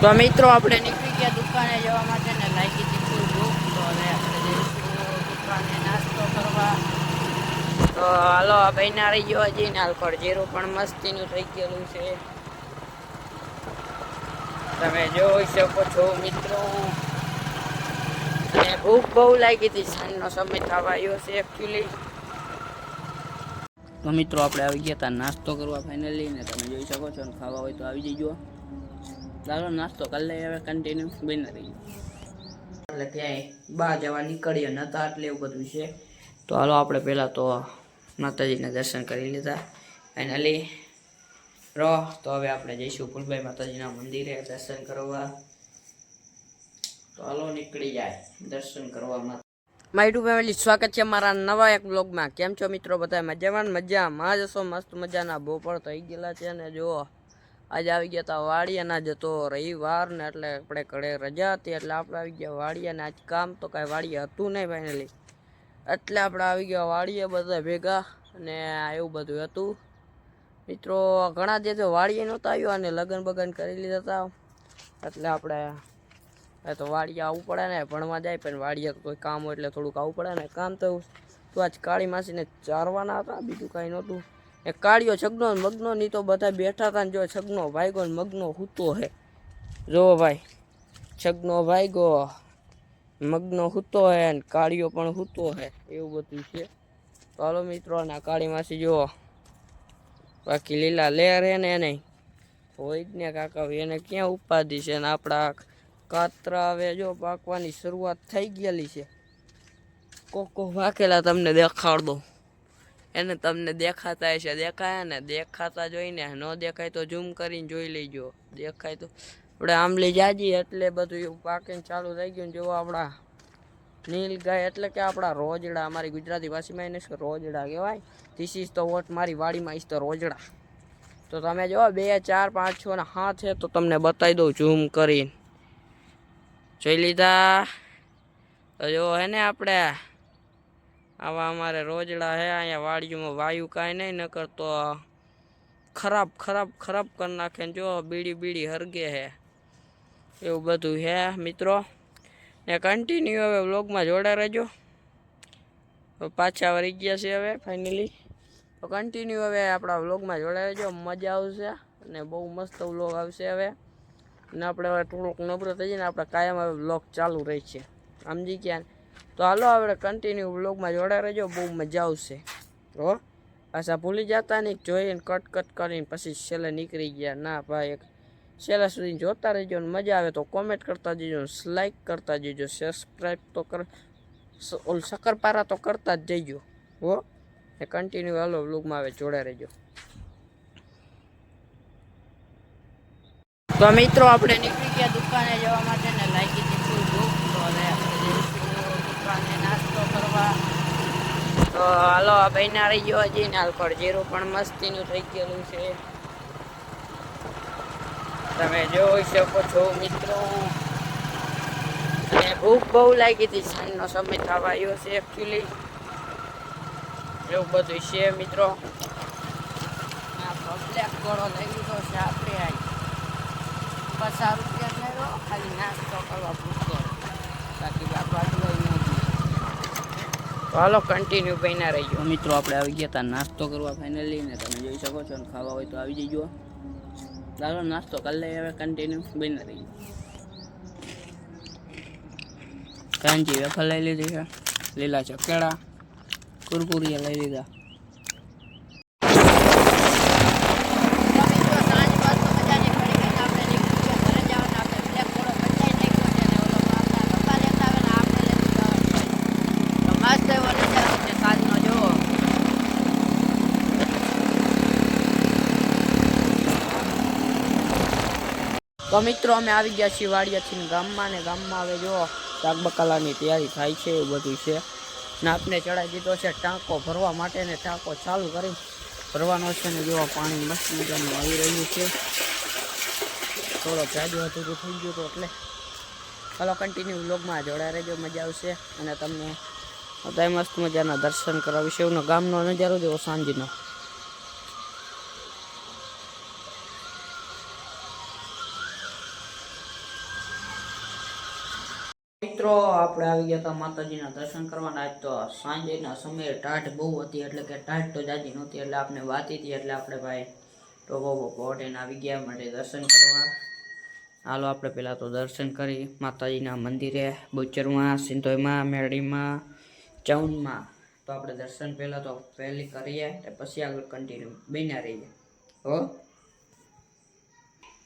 તો મિત્રો, આપણે નીકળી ગયા દુકાને જવા માટે ને લાગી દીધું ભૂખ, તો હવે આપણે દુકાને નાસ્તો કરવા. તો હાલો ભાઈના રહી ગયો હજી, ને હાલખોડ જીરું પણ મસ્તીનું થઈ ગયેલું છે. તમે જોઈ શકો છો મિત્રો. અને ભૂખ બહુ લાગી હતી, સાંજનો સમય થવા આવ્યો છે એકચ્યુઅલી તો મિત્રો, આપણે આવી ગયા હતા નાસ્તો કરવા ફાઇનલી ને તમે જોઈ શકો છો ખાવા હોય તો આવી જજો. ચાલો, નાસ્તો કરી લઈએ હવે કન્ટિન્યુ બની રહી એટલે ક્યાંય બહાર જવા નીકળીએ નતા એટલે એવું બધું છે. તો હાલો, આપણે પહેલાં તો માતાજીના દર્શન કરી લીધા. ફાઇનલી રહો તો હવે આપણે જઈશું ફૂલભાઈ માતાજીના મંદિરે દર્શન કરવા. તો હાલો, નીકળી જાય દર્શન કરવામાં માય ટુ ફેમિલી સ્વાગત છે મારા નવા એક બ્લોગમાં કેમ છો મિત્રો? બધા મજામાં મજા મજામાં? જ હશો મસ્ત મજાના બપોર થઈ ગયેલા છે ને, જુઓ. આજે આવી ગયા હતા વાડિયાના જતો રવિવાર ને એટલે આપણે ઘરે રજા હતી એટલે આપણે આવી ગયા વાડિયાને. આજ કામ તો કાંઈ વાડિયા હતું નહીં ફાઇનલી. એટલે આપણે આવી ગયા વાડીએ બધા ભેગા અને એવું બધું હતું. મિત્રો, ઘણા જે વાડીએ નહોતા આવ્યો અને લગ્ન બગન કરી લીધા હતા એટલે આપણે એ તો વાડીએ આવવું પડે ને, ભણવા જાય પણ વાડીએ કોઈ કામ હોય એટલે થોડુંક આવવું પડે ને, કામ તો તો આજ કાળી માસીને ચારવાના હતા, બીજું કાંઈ નહોતું. એ કાળિયો છગનો મગનો ની તો બધા બેઠા હતા ને જો છગનો ભાઈગો ને મગનો હૂતો હે. જો ભાઈ, છગનો ભાઈગો મગનો હૂતો હે ને કાળિયો પણ હૂતો હે, એવું બધું છે. તો હાલો મિત્રો ના કાળી માસી જુઓ બાકી લીલા લેર હે ને નહીં હોય જ ને કાકા એને ક્યાં ઉપાધિ છે ને આપણા કાતરા હવે જો પાકવાની શરૂઆત થઈ ગયેલી છે. કોકો વાકેલા તમને દેખાડ દો એને તમને દેખાતા હશે. દેખાય ને, દેખાતા જોઈને ન દેખાય તો ઝૂમ કરીને જોઈ લેજો. દેખાય તો. આપણે આંબલી જાજી એટલે બધું પાકીને ચાલુ થઈ ગયું ને જો આપણા નીલ ગાય એટલે કે આપણા રોજડા. અમારી ગુજરાતી ભાષામાં એને રોજડા કહેવાય? ધીસ ઇઝ તો વોટ મારી વાડીમાં ઇઝ તો રોજડા. તો તમે જો બે, ચાર, પાંચ, છ ને હાથ છે તો તમને બતાવી દઉં ઝૂમ કરીને. જોઈ લીધા? તો જો હે ને આપણે આવા અમારે રોજડા હે, અહીંયા વાડીમાં વાયુ કાંઈ નહીં ન કરતો ખરાબ ખરાબ ખરાબ કરી નાખે જો બીડી બીડી હરગે હે. એવું બધું હે, મિત્રો. ને કન્ટિન્યુ હવે વ્લોગમાં જોડા રહેજો. પાછા વળી ગયા છે હવે ફાઇનલી તો કન્ટિન્યુ હવે આપણા વ્લોગમાં જોડા રહેજો. મજા આવશે અને બહુ મસ્ત વ્લોગ આવશે હવે. અને આપણે હવે થોડુંક નબળો થઈ જાય ને આપણે કાયમ હવે વ્લોગ ચાલુ રહે છે. સમજી ગયા? તો હાલો આપણે કન્ટિન્યુ વ્લોગમાં જોડા રહેજો. બહુ મજા આવશે. હો. પાછા ભૂલી જતા નહીં. જોઈને કટ કટ કરીને પછી છેલ્લે નીકળી ગયા. ના ભાઈ, એક છેલ્લા સુધી જોતા રહેજો ને મજા આવે તો કોમેન્ટ કરતા જજો લાઈક કરતા જજો. સબસ્ક્રાઈબ તો કર ઓલ શક્કરપારા તો કરતા જ જઈજો હો. એ કન્ટિન્યુ હાલો બ્લોગમાં આવે જોડા રહેજો. તો મિત્રો, આપણે નીકળી ગયા દુકાને જવા માટે ને લાગી તો હવે આપણે જઈશું દુકાને નાસ્તો તો હાલો, આ ભાઈના રહી ગયો હજી હાલખોડ જીરું પણ મસ્તીનું થઈ ગયેલું છે. તમે જોઈ શકો છો, મિત્રો. અને ભૂખ બહુ લાગી હતી, સાંજનો સમય થવા આવ્યો છે એકચ્યુઅલી એવું બધું છે, મિત્રો. બ્લેક ગોળો લઈ લીધો છે, આપણે પચાસ રૂપિયા થયો ખાલી નાસ્તો કરવા પૂછતો બાકી બાપા તો હાલો કન્ટિન્યુ બન્યા રહીજો મિત્રો, આપણે આવી ગયા હતા નાસ્તો કરવા ફાઇનલી ને તમે જોઈ શકો છો ને ખાવા હોય તો આવી જજો. ચાલો, નાસ્તો કરી લઈએ, હવે કન્ટિન્યુ બન્યા ગયો કાંજી વેફર લઈ લીધી છે, લીલા ચકેડા, કુરકુરિયા લઈ લીધા. તો મિત્રો, અમે આવી ગયા છીએ વાડિયાથી ગામમાં ને ગામમાં હવે જો શાક બકાલાની તૈયારી થાય છે એવું બધું છે. ને આપને ચડાવી દીધો છે ટાંકો ભરવા માટે ને ટાંકો ચાલુ કરી ભરવાનો છે ને જોવા પાણી મસ્ત મજાનું આવી રહ્યું છે. થોડો જાજુ હતું થઈ ગયું તો એટલે ચાલો કન્ટિન્યુ વ્લોગમાં જોડાઈ રહેજો, મજા આવશે. અને તમને બધા મસ્ત મજાના દર્શન કરાવીશ. એવું ગામનો નજારો જેવો, સાંજનો. આપણે આવી ગયા હતા માતાજીના દર્શન કરવાના. આજ તો સાંજેના સમયે ટાઢ બહુ હતી, એટલે કે ટાઢ તો જાજી નહોતી, એટલે આપણે વાતી હતી, એટલે આપણે ભાઈ ટોબો પોટેને આવી ગયા માટે દર્શન કરવા. હાલો, આપણે પહેલાં તો દર્શન કરી માતાજીના મંદિરે બુચરમાં સિંધોઈમાં, મેરડીમાં ચૌનમાં તો આપણે દર્શન પહેલાં તો પહેલી કરીએ પછી આગળ કન્ટિન્યુ બન્યા રહીએ. હો?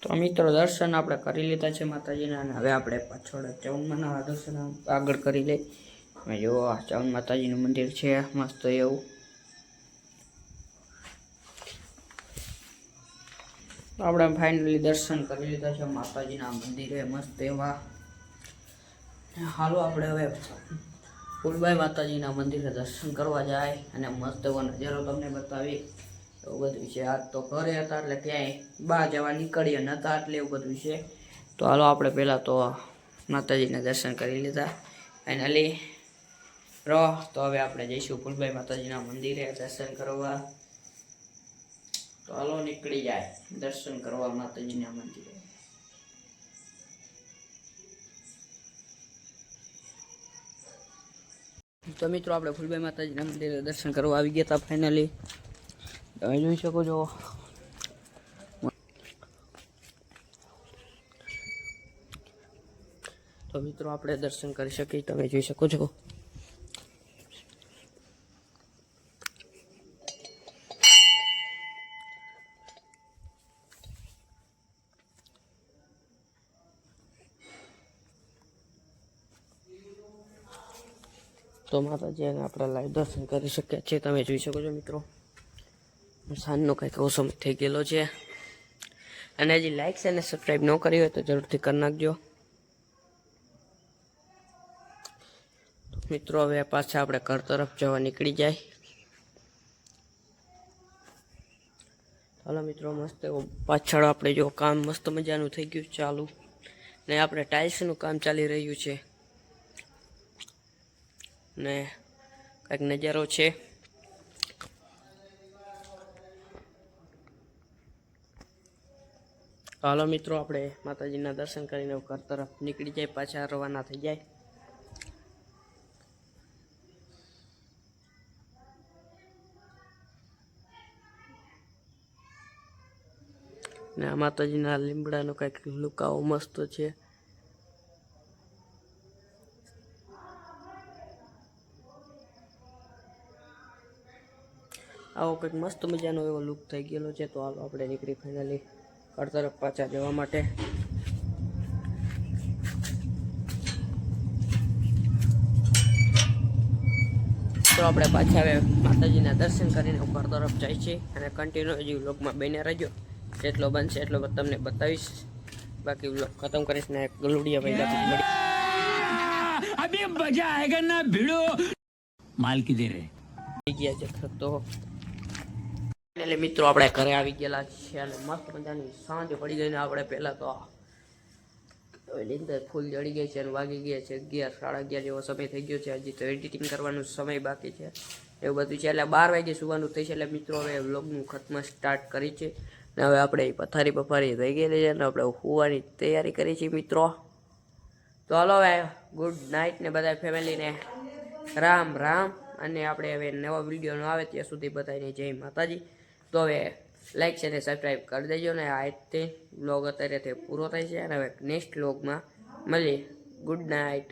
તો મિત્રો, દર્શન આપણે કરી લીધા છે માતાજીના અને હવે આપણે પાછળ ચૌનમાના દર્શન આગળ કરી લઈ. તમે જુઓ આ ચૌન માતાજીનું મંદિર છે, મસ્ત એવું. આપણે ફાઇનલી દર્શન કરી લીધા છે માતાજીના મંદિરે, મસ્ત એવા. હાલો આપણે હવે ફૂલબાઈ માતાજીના મંદિરે દર્શન કરવા જાય અને મસ્ત એવો નજારો તમને બતાવી એવું બધું છે. આજ તો ઘરે હતા એટલે ક્યાંય બહાર જવા નીકળ્યા નહોતા એટલે એવું બધું છે. તો હાલો આપણે પહેલાં તો માતાજીના દર્શન કરી લીધા. ફાઇનલી રહો તો હવે આપણે જઈશું ફૂલભાઈ માતાજીના મંદિરે દર્શન કરવા. તો હાલો નીકળી જાય દર્શન કરવા માતાજીના મંદિરે. તો મિત્રો, આપણે ફૂલભાઈ માતાજીના મંદિરે દર્શન કરવા આવી ગયા હતા ફાઇનલી તમે જોઈ શકો છો. તો મિત્રો, આપણે દર્શન કરી શકીએ. તમે જોઈ શકો છો. તો માતાજીને આપણે લાઈવ દર્શન કરી શકીએ છીએ. તમે જોઈ શકો છો, મિત્રો. સાંજનો કંઈક એવો થઈ ગયેલો છે. અને હજી લાઇક્સ અને સબસ્ક્રાઈબ ન કરી હોય તો જરૂરથી કરી નાખજો. મિત્રો, હવે પાછા આપણે ઘર તરફ જવા નીકળી જાય. ચાલો મિત્રો, મસ્ત એવો પાછળ આપણે જો કામ મસ્ત મજાનું થઈ ગયું ચાલુ. ને આપણે ટાઇલ્સનું કામ ચાલી રહ્યું છે. ને કંઈક નજારો છે. હાલો મિત્રો, આપણે માતાજીના દર્શન કરીને ઘર તરફ નીકળી જાય, પાછા રવાના થઈ જાય. ને આ માતાજીના લીમડાનો કંઈક લુકાવો મસ્ત છે. આવો કંઈક મસ્ત મજાનો એવો લુક થઈ ગયેલો છે. તો હાલો આપણે નીકળી ફાઇનલી ઘર તરફ પાછા જવા માટે. તો આપણે પાછા આવે માતાજીના દર્શન કરીને ઉપર તરફ જાય છે અને કન્ટિન્યુ હજી વ્લોગમાં બને રહેજો. જેટલો બનશે એટલો તમને બતાવીશ. બાકી વ્લોગ ખતમ કરીશ ને ગલુડિયા ભાઈ મજા આયેગા ના ભીડો. માલ કી દે રહે. ગયા છે તો એટલે મિત્રો આપણે ઘરે આવી ગયેલા છે અને મસ્ત મજાની સાંજ પડી ગઈ ને આપણે પહેલાં તો એની ફૂલ જડી ગઈ છે અને વાગી ગયા છે અગિયાર, સાડા અગિયાર જેવો સમય થઈ ગયો છે. હજી તો એડિટિંગ કરવાનો સમય બાકી છે. એવું બધું છે એટલે બાર વાગે સુવાનું થઈ છે એટલે મિત્રો હવે વ્લોગનું ખતમ સ્ટાર્ટ કરી છે. ને હવે આપણે પથારી પથારી થઈ ગયેલી છે અને આપણે હોવાની તૈયારી કરી છે મિત્રો. તો હલો હવે ગુડ નાઇટ ને બધા ફેમિલીને રામ રામ. અને આપણે હવે નવા વીડિયો આવે ત્યાં સુધી બધાને જય માતાજી. તો હવે લાઈક છે ને સબસ્ક્રાઈબ કરી દેજો ને આજથી બ્લોગ અત્યારે પૂરો થાય છે અને હવે નેક્સ્ટ બ્લોગમાં મળીએ. Good night